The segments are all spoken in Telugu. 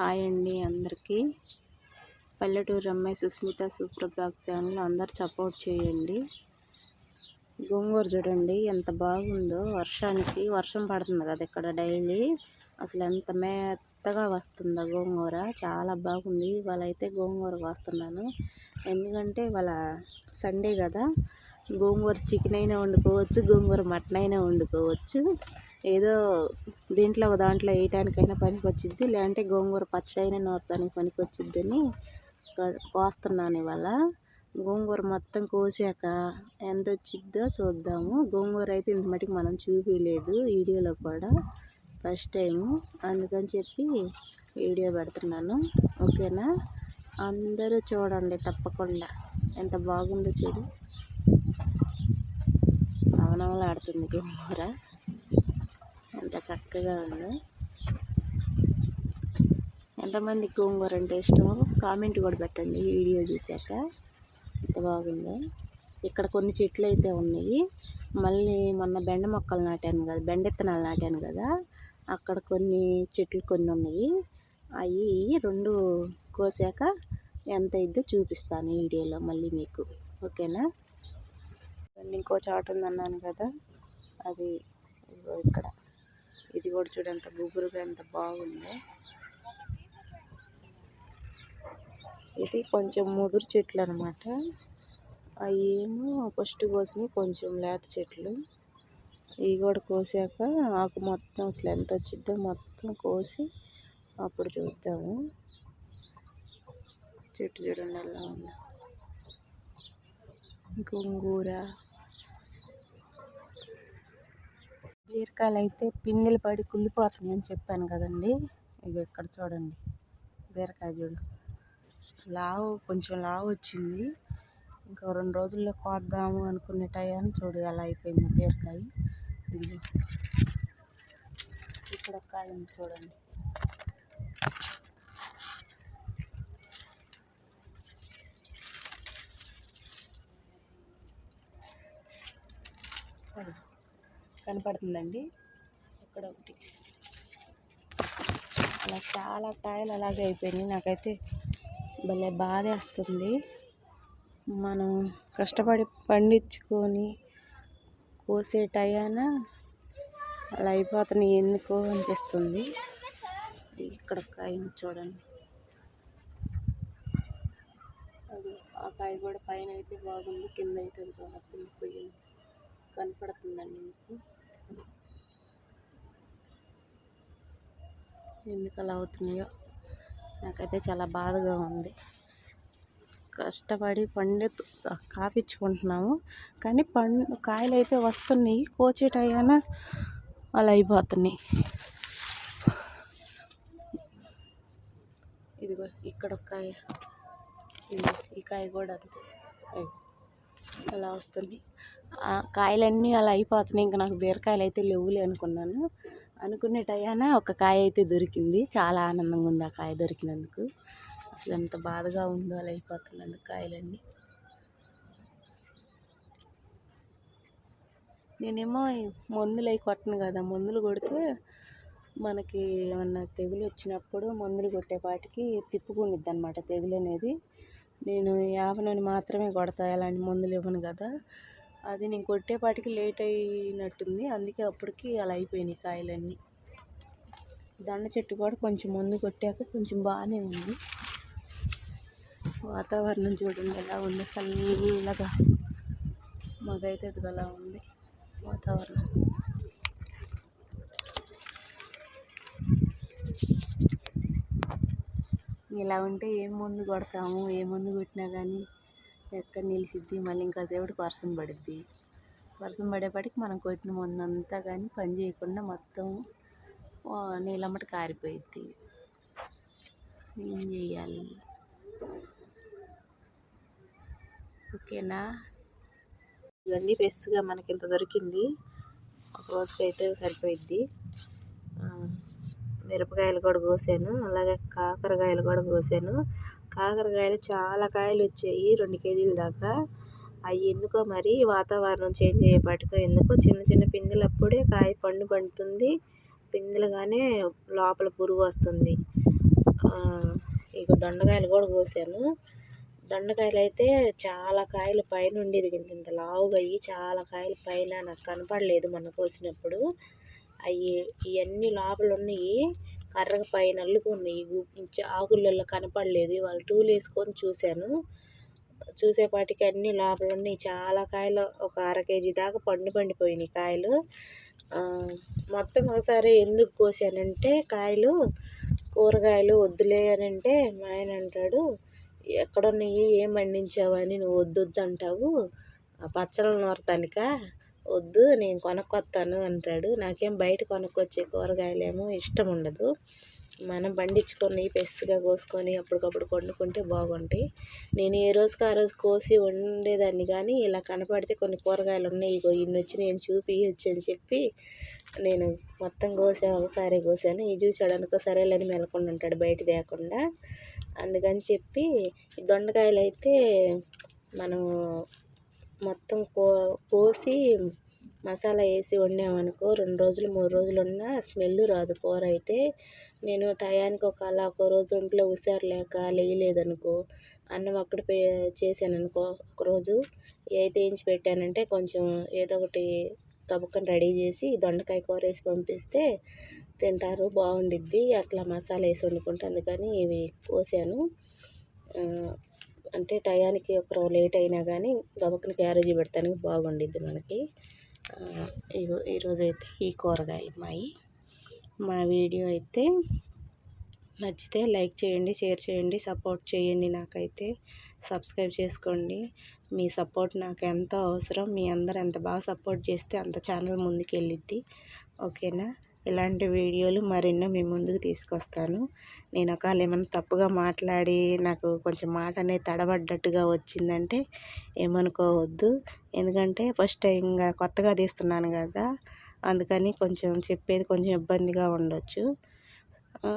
హాయ్ అండి అందరికీ. పల్లెటూరు అమ్మాయి సుస్మిత సూపర్ బ్లాగ్ ఛానల్ అందరు సపోర్ట్ చేయండి. గోంగూర చూడండి ఎంత బాగుందో. వర్షానికి వర్షం పడుతుంది కదా ఇక్కడ డైలీ. అసలు ఎంత మెత్తగా వస్తుందో గోంగూర. చాలా బాగుంది. ఇవాళ అయితే గోంగూర వస్తున్నాను ఎందుకంటే ఇవాళ సండే కదా. గోంగూర చికెన్ అయినా వండుకోవచ్చు గోంగూర మటన్ అయినా వండుకోవచ్చు. ఏదో దీంట్లో ఒక దాంట్లో వేయటానికైనా పనికి వచ్చిద్ది లేదంటే గోంగూర పచ్చడి అయినా నూరటానికి పనికి వచ్చిద్దని కోస్తున్నాను ఇవాళ. గోంగూర మొత్తం కోసాక ఎంత వచ్చిద్దో చూద్దాము. గోంగూర అయితే ఇంత మటుకు మనం చూపించలేదు వీడియోలో కూడా ఫస్ట్ టైము. అందుకని చెప్పి వీడియో పెడుతున్నాను. ఓకేనా? అందరూ చూడండి తప్పకుండా. ఎంత బాగుందో చూడు. నవనవలాడుతుంది గోంగూర. ఎంత చక్కగా ఉందో. ఎంతమంది గోంగూర అంటే ఇష్టమో కామెంట్ కూడా పెట్టండి. వీడియో చూశాక ఎంత బాగుందో. ఇక్కడ కొన్ని చెట్లు అయితే ఉన్నాయి. మళ్ళీ మొన్న బెండ మొక్కలు నాటాను కదా బెండ విత్తనాలు నాటాను కదా అక్కడ కొన్ని చెట్లు కొన్ని ఉన్నాయి. అవి రెండు కోసాక ఎంత ఇద్దో చూపిస్తాను వీడియోలో మళ్ళీ మీకు. ఓకేనా? ఇంకో చాట ఉందన్నాను కదా అది ఇక్కడ. ఇది కూడా చూడంత ఎంత గుబురుగా ఎంత బాగుందో. ఇది కొంచెం ముదురు చెట్లు అనమాట అవి ఏమో ఫస్ట్ కోసినవి కొంచెం లేత చెట్లు. ఇవి కూడా కోసాక ఆకు మొత్తం అసలు ఎంత వచ్చిద్దో మొత్తం కోసి అప్పుడు చూద్దాము. చెట్టు చూడండి ఎలా ఉందో. గోంగూర బీరకాయలు అయితే పిందెలు పడి కుళ్ళిపోతున్నాయి అని చెప్పాను కదండి. ఇక ఇక్కడ చూడండి. బీరకాయ చూడు లావు కొంచెం లావు వచ్చింది. ఇంకా రెండు రోజుల్లో కోద్దాము అనుకునే టయాన్ని చూడు ఎలా అయిపోయింది బీరకాయ. ఇక్కడ కాయ చూడండి. కనపడుతుందండి. ఇక్కడ ఒకటి. అలా చాలా కాయలు అలాగే అయిపోయినాయి నాకైతే భలే బాధ వేస్తుంది మనం కష్టపడి పండించుకొని కోసే టయాన అలా అయిపోతున్నాయి ఎందుకో అనిపిస్తుంది. ఇక్కడ కాయ చూడండి. ఆ కాయ కూడా పైన అయితే బాగుంది. కింద అయితే బాగా కనపడుతుందండి మీకు. ఎందుకు అలా అవుతున్నాయో నాకైతే చాలా బాధగా ఉంది. కష్టపడి పండి కాపించుకుంటున్నాము. కానీ పండు కాయలు అయితే వస్తున్నాయి. కోచేటయ్యాన? అలా అయిపోతున్నాయి. ఇదిగో ఇక్కడ ఒక కాయ. ఈ కాయ కూడా అంతే. అలా వస్తుంది కాయలన్నీ అలా అయిపోతున్నాయి. ఇంకా నాకు బీరకాయలు అయితే లేవులే అనుకున్నాను. అనుకునే టయాన ఒక కాయ అయితే దొరికింది. చాలా ఆనందంగా ఉంది ఆ కాయ దొరికినందుకు. అసలు ఎంత బాధగా ఉందో అలా అయిపోతున్నందుకు కాయలన్నీ. నేనేమో మందులు అవి కొట్టను కదా మందులు కొడితే మనకి ఏమన్నా తెగులు వచ్చినప్పుడు మందులు కొట్టేపాటికి తిప్పుకునిద్ది అనమాట తెగులు అనేది నేను యాపనని మాత్రమే కొడతా ఎలాంటి మందులు ఇవ్వను కదా. అది నేను కొట్టేపాటికి లేట్ అయినట్టుంది. అందుకే అప్పటికి అలా అయిపోయినాయి కాయలన్నీ. దండ చెట్టు కూడా కొంచెం ముందు కొట్టాక కొంచెం బాగానే ఉంది. వాతావరణం చూడండి ఎలా ఉంది. చల్లగా మాకైతే అలా ఉంది వాతావరణం. ఇలా ఉంటే ఏం ముందు కొడతాము? ఏ ముందు కొట్టినా కానీ ఎక్కడ నిలిచిద్ది మళ్ళీ ఇంకా సేపటికి వర్షం పడుద్ది. వర్షం పడేపటికి మనం కొట్టిన మందు అంతా కానీ పని చేయకుండా మొత్తం నీళ్ళమ్మట కారిపోయిద్ది. ఏం చేయాలి ఓకేనా? ఇవన్నీ ఫ్రెష్గా మనకి ఇంత దొరికింది. ఒక రోజుకైతే సరిపోయిద్ది. మిరపకాయలు కూడా కోసాను. అలాగే కాకరకాయలు కూడా కోసాను. కాకరకాయలు చాలా కాయలు వచ్చాయి రెండు కేజీల దాకా. అవి ఎందుకో మరి వాతావరణం చేంజ్ అయ్యేపాటికో ఎందుకో చిన్న చిన్న పిందెలు అప్పుడే కాయ పండు పండుతుంది. పిందెలుగానే లోపల పురుగు వస్తుంది. ఇక దొండకాయలు కూడా కోసాను. దొండకాయలు అయితే చాలా కాయలు పైన ఉండేది ఇంత లావుగా అయ్యి చాలా కాయలు పైన నాకు కనపడలేదు మొన్న కోసినప్పుడు. అవి ఇవన్నీ లోపల ఉన్నాయి కర్రగా పైన అల్లుకున్నాయి ఆకులలో కనపడలేదు. వాళ్ళు టూల్ వేసుకొని చూశాను. చూసేపాటికి అన్ని లోపల ఉన్నాయి. చాలా కాయలు ఒక అర కేజీ దాకా పండు పండిపోయినాయి కాయలు. మొత్తం ఒకసారి ఎందుకు కోసానంటే కాయలు కూరగాయలు వద్దులే అని అంటే మా ఆయన అంటాడు ఎక్కడున్నాయి ఏం పండించావని నువ్వు వద్దు అంటావు. పచ్చళ్ళు నోరతానిక? వద్దు నేను కొనుక్కొస్తాను అంటాడు. నాకేం బయట కొనుక్కొచ్చే కూరగాయలేమో ఇష్టం ఉండదు. మనం పండించుకొని పెస్తుగా కోసుకొని అప్పటికప్పుడు వండుకుంటే బాగుంటాయి. నేను ఏ రోజుకి ఆ రోజు కోసి వండేదాన్ని కానీ ఇలా కనపడితే కొన్ని కూరగాయలు ఉన్నాయి ఇగో ఇన్ని వచ్చి నేను చూపించచ్చు అని చెప్పి నేను మొత్తం కోసా ఒకసారి కోసాను. ఈ చూసాడు సరేలని మెలకుండా ఉంటాడు బయట తేకుండా. అందుకని చెప్పి దొండకాయలు అయితే మనం మొత్తం కో కోసి మసాలా వేసి వండామనుకో రెండు రోజులు మూడు రోజులు ఉన్నా స్మెల్ రాదు. కూర అయితే నేను టయానికి ఒక అలా ఒక రోజు ఒంట్లో హుషారు లేక లేయలేదనుకో అన్నం అక్కడ చేశాను అనుకో ఒకరోజు అయితే ఏంచి పెట్టానంటే కొంచెం ఏదో ఒకటి తబక్కని రెడీ చేసి దొండకాయ కూర వేసి పంపిస్తే తింటారు బాగుండిద్ది. అట్లా మసాలా వేసి వండుకుంటే అందుకని ఇవి కోసాను. అంటే టయానికి ఒక లేట్ అయినా కానీ గబక్కన క్యారేజీ పెడతానికి బాగుండిద్ది మనకి. ఈరోజు అయితే ఈ కూరగాయలు మాయి. మా వీడియో అయితే నచ్చితే లైక్ చేయండి షేర్ చేయండి సపోర్ట్ చేయండి నాకైతే. సబ్స్క్రైబ్ చేసుకోండి. మీ సపోర్ట్ నాకు ఎంతో అవసరం. మీ అందరు ఎంత బాగా సపోర్ట్ చేస్తే అంత ఛానల్ ముందుకు వెళ్ళిద్ది ఓకేనా? ఇలాంటి వీడియోలు మరెన్నో మీ ముందుకు తీసుకొస్తాను. నేను ఒకవేళ ఏమైనా తప్పుగా మాట్లాడి నాకు కొంచెం మాట అనేది తడబడ్డట్టుగా వచ్చిందంటే ఏమనుకోవద్దు. ఎందుకంటే ఫస్ట్ టైం కొత్తగా తీస్తున్నాను కదా అందుకని కొంచెం చెప్పేది కొంచెం ఇబ్బందిగా ఉండొచ్చు.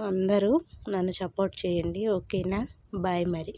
అందరూ నన్ను సపోర్ట్ చేయండి. ఓకేనా? బాయ్ మరి.